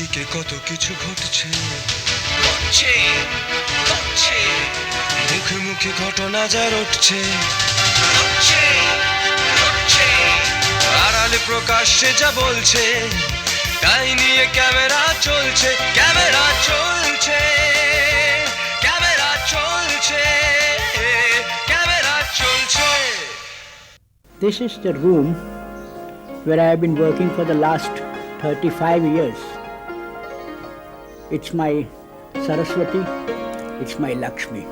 চারিদিকে কত কিছু ঘটছে। ঘটছে ঘটছে। মুখে মুখে ঘটনা যা রটছে ঘটছে ঘটছে। আড়ালে প্রকাশ্যে যা বলছে তাই নিয়ে ক্যামেরা চলছে ক্যামেরা চলছে ক্যামেরা চলছে ক্যামেরা চলছে। This is the room where I have been working for the last 35 years. It's my Saraswati, it's my Lakshmi.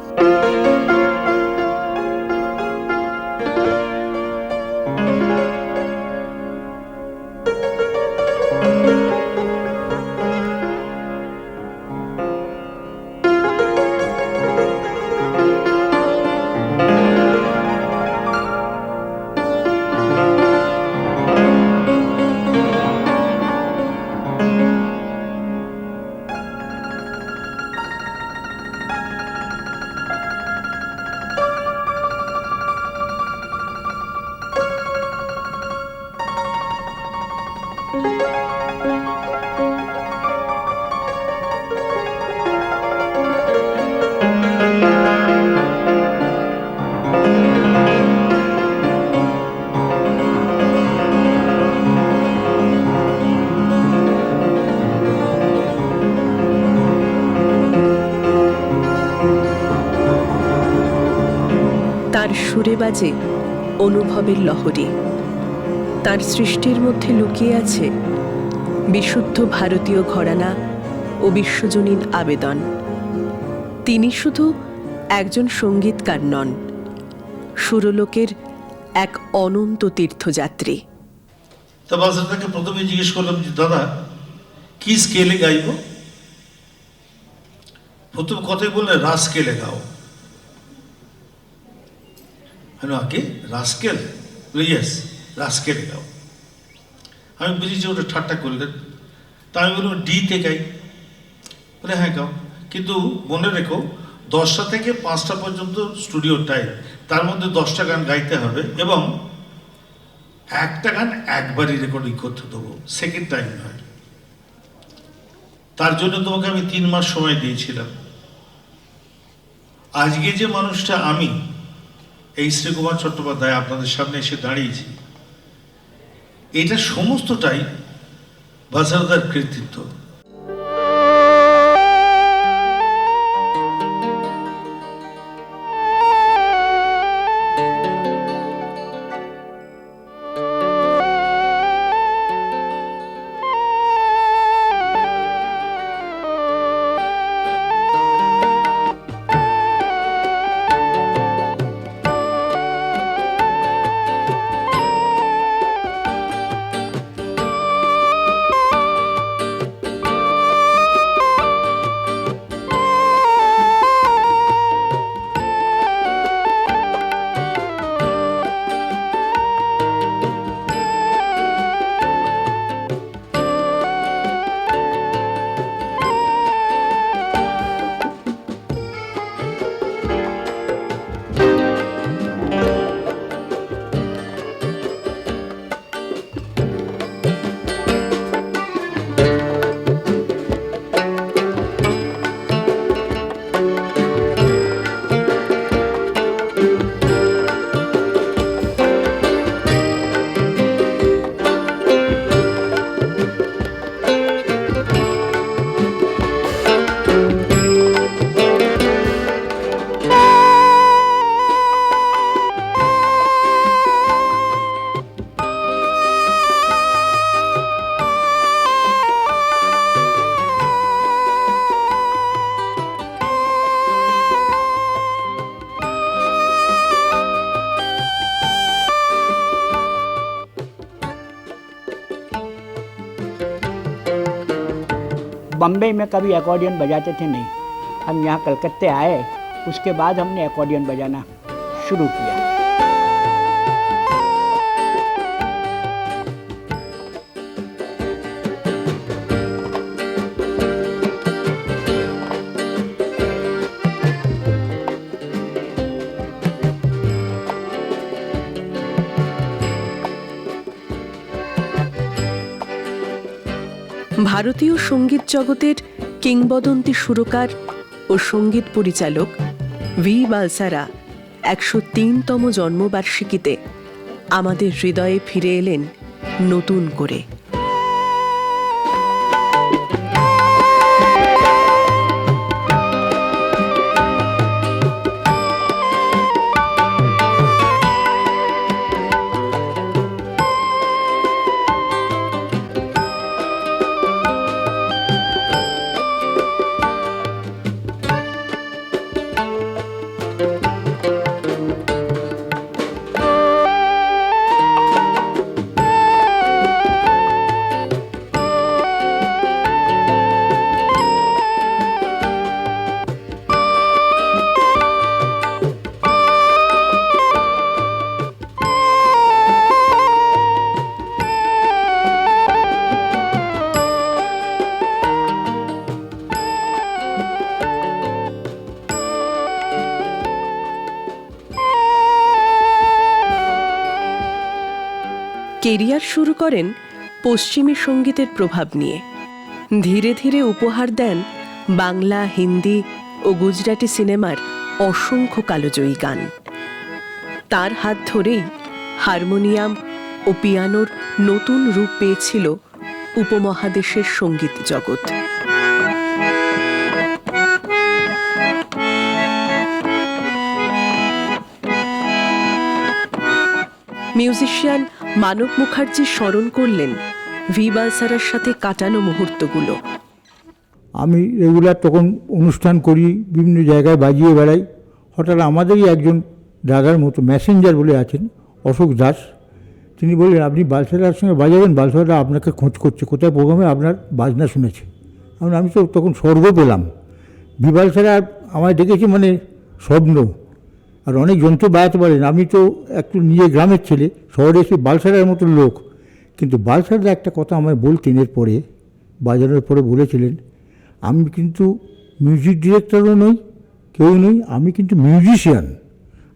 বাজে অনুভবের লহরী। তার সৃষ্টির মধ্যে লুকিয়ে আছে বিশুদ্ধ ভারতীয় ঘরানা ও বিশ্বজনীন আবেদন। তিনি শুধু একজন সঙ্গীতকার নন, সুরলোকের এক অনন্ত তীর্থযাত্রী। তা প্রথমে জিজ্ঞেস করলাম যে, দাদা, কি স্কেলে গাইব? প্রথম কথাই বললে রাস স্কেলে গাও। হ্যালো আগে রাস্কেল ইয়েস রাস্কেলে গাও আমি বুঝেছি ওটা ঠাট্টা করলেন তা আমি বললাম ডিতে গাই। বলে হ্যাঁ গাও। কিন্তু মনে রেখো, দশটা থেকে পাঁচটা পর্যন্ত স্টুডিও টাইম তার মধ্যে দশটা গান গাইতে হবে এবং একটা গান একবারই রেকর্ডিং করতে দেবো সেকেন্ড টাইম নয়। তার জন্য তোমাকে আমি তিন মাস সময় দিয়েছিলাম। আজকে যে মানুষটা আমি এই শ্রীকুমার চট্টোপাধ্যায় আপনাদের সামনে এসে দাঁড়িয়েছি। এটা সমস্তটাই বাজারদার কৃতিত্ব। बम्बई में कभी एकॉर्डियन बजाते थे नहीं। हम यहाँ कलकत्ते आए, उसके बाद हमने एकॉर्डियन बजाना शुरू किया। ভারতীয় সংগীত জগতের কিংবদন্তি সুরকার ও সংগীত পরিচালক ভি বালসারা একশো তিনতম জন্মবার্ষিকীতে আমাদের হৃদয়ে ফিরে এলেন নতুন করে। কেরিয়ার শুরু করেন পশ্চিমী সঙ্গীতের প্রভাব নিয়ে। ধীরে ধীরে উপহার দেন বাংলা, হিন্দি ও গুজরাটি সিনেমার অসংখ্য কালোজয়ী গান। তার হাত ধরেই হারমোনিয়াম ও পিয়ানোর নতুন রূপ পেয়েছিল উপমহাদেশের সংগীত জগৎ। মিউজিশিয়ান মানব মুখার্জি স্মরণ করলেন ভি বালসারার সাথে কাটানো মুহূর্তগুলো। আমি রেগুলার তখন অনুষ্ঠান করি, বিভিন্ন জায়গায় বাজিয়ে বেড়াই। হঠাৎ আমাদেরই একজন দাদার মতো ম্যাসেঞ্জার বলে আছেন, অশোক দাস। তিনি বললেন, আপনি বালসারার সঙ্গে বাজাবেন? বালসারা আপনাকে খোঁজ করছে। কোথায় প্রোগ্রামে আপনার বাজনা শুনেছে? আমি তো তখন স্বর্গ পেলাম। বিবাল ছাড়া আমায় ডেকেছে মানে স্বপ্ন। আর অনেক যন্ত্র বাজাতে পারেন আমি তো একটু নিজে গ্রামের ছেলে, শহরে এসে বালসারার মতো লোক। কিন্তু বালসারদা একটা কথা আমায় বলতেন এরপরে, বাজানোর পরে বলেছিলেন, আমি কিন্তু মিউজিক ডিরেক্টরও নই, কেউ নই, আমি কিন্তু মিউজিশিয়ান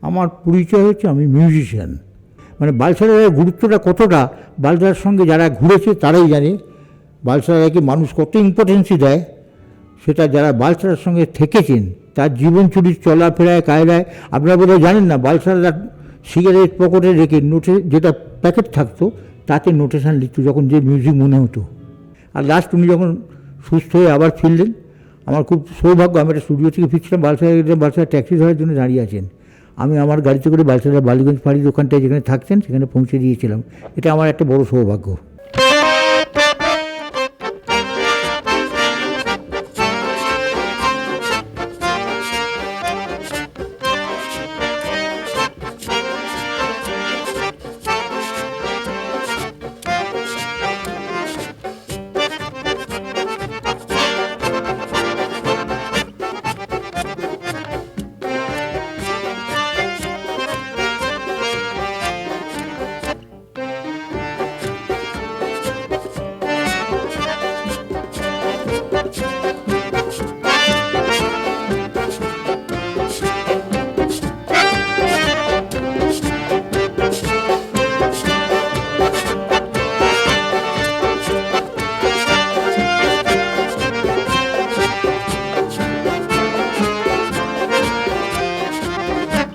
আমার পরিচয় হচ্ছে আমি মিউজিশিয়ান মানে বালসারার গুরুত্বটা কতটা বালসারার সঙ্গে যারা ঘুরেছে তারাই জানে। বালসারাকে মানুষ কত ইম্পর্টেন্সই দেয়। সেটা যারা বালসারার সঙ্গে থেকেছেন, তার জীবন চুরির চলাফেরায় কায়রায় আপনারা বোধহয় জানেন না বালসারা সিগারেট পকেটে রেখে নোটে যেটা প্যাকেট থাকতো, তাতে নোটেশান লিখত যখন যে মিউজিক মনে হতো। আর লাস্ট উনি যখন সুস্থ হয়ে আবার ফিরলেন, আমার খুব সৌভাগ্য, আমি একটা স্টুডিও থেকে ফিরছিলাম বালসারা গেছিলাম বালসারা ট্যাক্সি ধরার জন্য দাঁড়িয়ে আছেন। আমি আমার গাড়িতে করে বালসারা বালিগঞ্জ ফাঁড়ির দোকানটায় যেখানে থাকতেন, সেখানে পৌঁছে দিয়েছিলাম। এটা আমার একটা বড় সৌভাগ্য।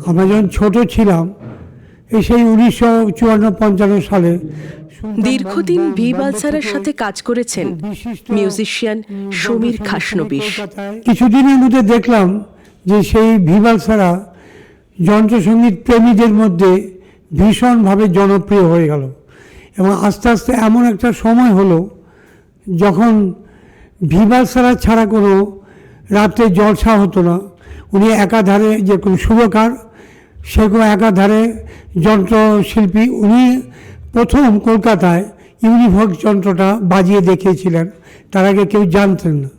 আমরা যখন ছোট ছিলাম এই সেই উনিশশো চুয়ান্ন পঞ্চান্ন সালে দীর্ঘদিন ভি বালসারার সাথে কাজ করেছেন মিউজিশিয়ান সমীর খাসনবিশ। কিছুদিনের মধ্যে দেখলাম যে সেই ভি বালসারা যন্ত্রসঙ্গীত প্রেমীদের মধ্যে ভীষণভাবে জনপ্রিয় হয়ে গেল। এবং আস্তে আস্তে এমন একটা সময় হলো যখন ভিভাল ছাড়া ছাড়া কোনো রাত্রে জলসা হতো না। উনি একাধারে যে কোনো সুরকার সেগুলো একাধারে যন্ত্রশিল্পী উনি প্রথম কলকাতায় ইউনিভক্স যন্ত্রটা বাজিয়ে দেখিয়েছিলেন। তার আগে কেউ জানতেন না।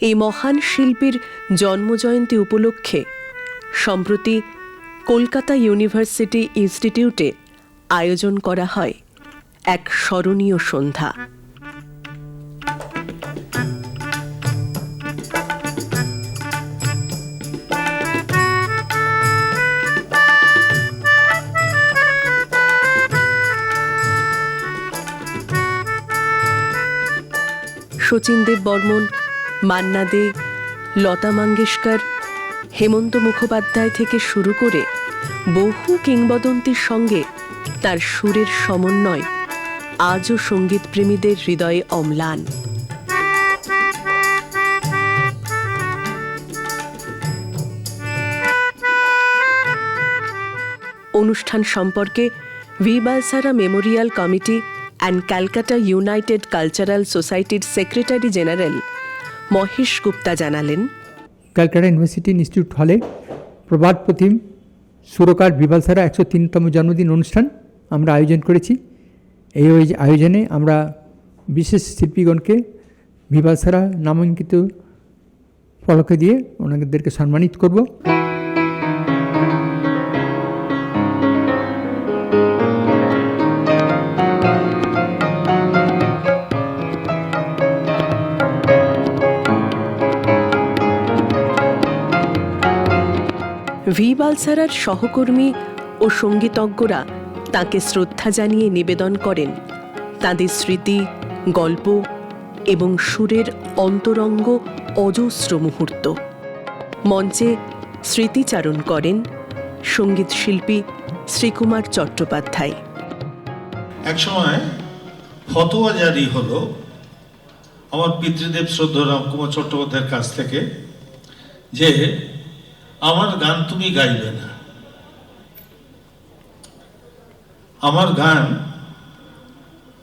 এই মহান শিল্পীর জন্মজয়ন্তী উপলক্ষে সম্প্রতি কলকাতা ইউনিভার্সিটি ইনস্টিটিউটে আয়োজন করা হয় এক স্মরণীয় সন্ধ্যা। শচীন দেব বর্মন মান্না দে লতা মঙ্গেশকর, হেমন্ত মুখোপাধ্যায় থেকে শুরু করে বহু কিংবদন্তির সঙ্গে তার সুরের সমন্বয় আজও সঙ্গীতপ্রেমীদের হৃদয়ে অম্লান। অনুষ্ঠান সম্পর্কে ভি ভিবালসারা memorial committee and Calcutta united cultural সোসাইটির সেক্রেটারি জেনারেল মহেশ গুপ্তা জানালেন। ক্যালকাটা ইউনিভার্সিটি ইনস্টিটিউট হলে প্রবাদ প্রতিম সুরকার বিবালসারা একশো তিনতম জন্মদিন অনুষ্ঠান আমরা আয়োজন করেছি। এই আয়োজনে আমরা বিশেষ শিল্পীগণকে বিবালসারা নামাঙ্কিত ফলকে দিয়ে ওনাদেরকে সম্মানিত করব। ভি বালসারার সহকর্মী ও সঙ্গীতজ্ঞরা তাকে শ্রদ্ধা জানিয়ে নিবেদন করেন। তাদের স্মৃতি, গল্প এবং সুরের অন্তরঙ্গ অজস্র মুহূর্ত। মঞ্চে স্মৃতিচারণ করেন সংগীত শিল্পী শ্রীকুমার চট্টোপাধ্যায়। এক সময় ফতোয়া জারি হলো আমার পিতৃদেব শ্রদ্ধা রামকুমার চট্টোপাধ্যায়ের কাছ থেকে যে আমার গান তুমি গাইবে না। আমার গান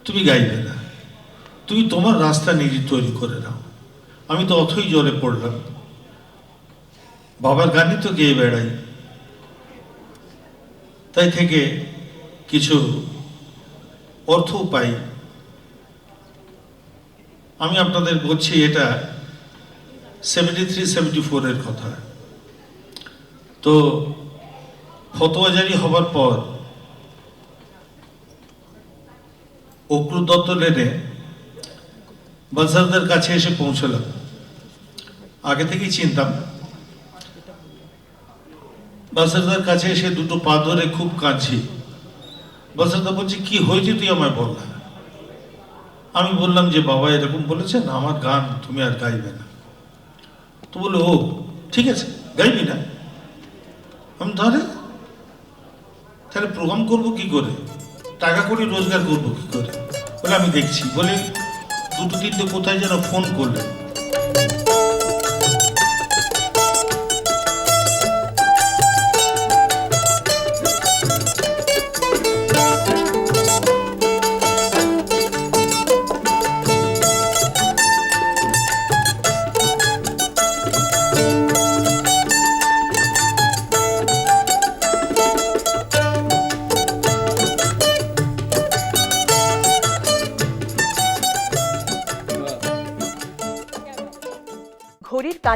তুমি গাইবে না। তুমি তোমার রাস্তা নিজে তৈরি করে নাও। আমি তো অথই জলে পড়লাম। বাবার গানই তো গেয়ে বেড়াই। তাই থেকে কিছু অর্থও পাই। আমি আপনাদের বলছি এটা সেভেন্টি থ্রি সেভেন্টি ফোরের কথা। তো ফতোয়া জারি হবার পর অক্রু দত্ত লেনে বাজারদের কাছে এসে পৌঁছলাম। আগে থেকেই চিনতাম। বাজারদার কাছে এসে দুটো পা ধরে খুব কাঁদছি। বাসারদা বলছে, কি হয়েছে তুই আমায় বল না? আমি বললাম যে, বাবা, এরকম বলেছেন, আমার গান তুমি আর গাইবে না। তো বলে ও, ঠিক আছে, গাইবি না? আমি ধরে, তাহলে প্রোগ্রাম করব কি করে? টাকা করে রোজগার করব কি করে? বলে আমি দেখছি। বলে দুটো তিনটে কোথায় যেন ফোন করলেন।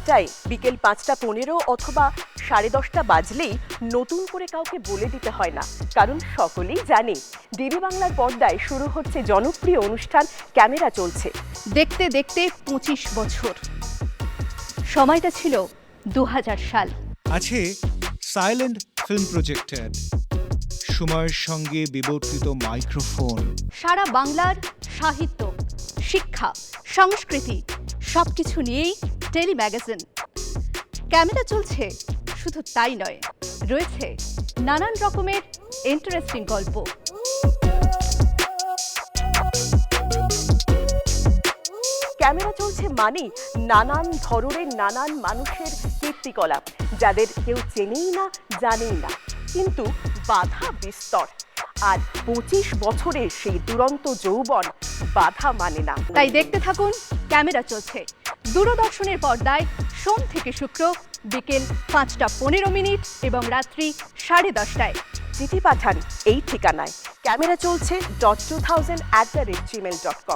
ঘড়ির বিকেল পাঁচটা পনেরো অথবা সাড়ে দশটা বাজলেই নতুন করে কাউকে বলে দিতে হয় না। কারণ সকলেই জানে ডিবি বাংলার পর্দায় শুরু হচ্ছে জনপ্রিয় অনুষ্ঠান ক্যামেরা চলছে। দেখতে দেখতে পঁচিশ বছর। সময়টা ছিল দু সাল। আছে সাইলেন্ট ফিল্ম প্রজেক্টর সময়ের সঙ্গে বিবর্তিত মাইক্রোফোন। সারা বাংলার সাহিত্য শিক্ষা সংস্কৃতি সবকিছু নিয়েই টেলি ম্যাগাজিন ক্যামেরা চলছে, শুধু তাই নয়, রয়েছে নানান রকমের ইন্টারেস্টিং গল্প। ক্যামেরা চলছে মানে নানান ধরনের, নানান মানুষের কীর্তিকলাপ, যাদের কেউ চেনেই না, জানেই না। কিন্তু বাধা বিস্তর। আর পঁচিশ বছরের সেই দুরন্ত যৌবন বাধা মানে না। তাই দেখতে থাকুন, ক্যামেরা চলছে। দূরদর্শনের পর্দায় সোম থেকে শুক্র, বিকেল পাঁচটা পনেরো মিনিট এবং রাত্রি সাড়ে দশটায়। চিঠি পাঠান এই ঠিকানায়। ক্যামেরা চলছে dot two thousand at the rate Gmail dot com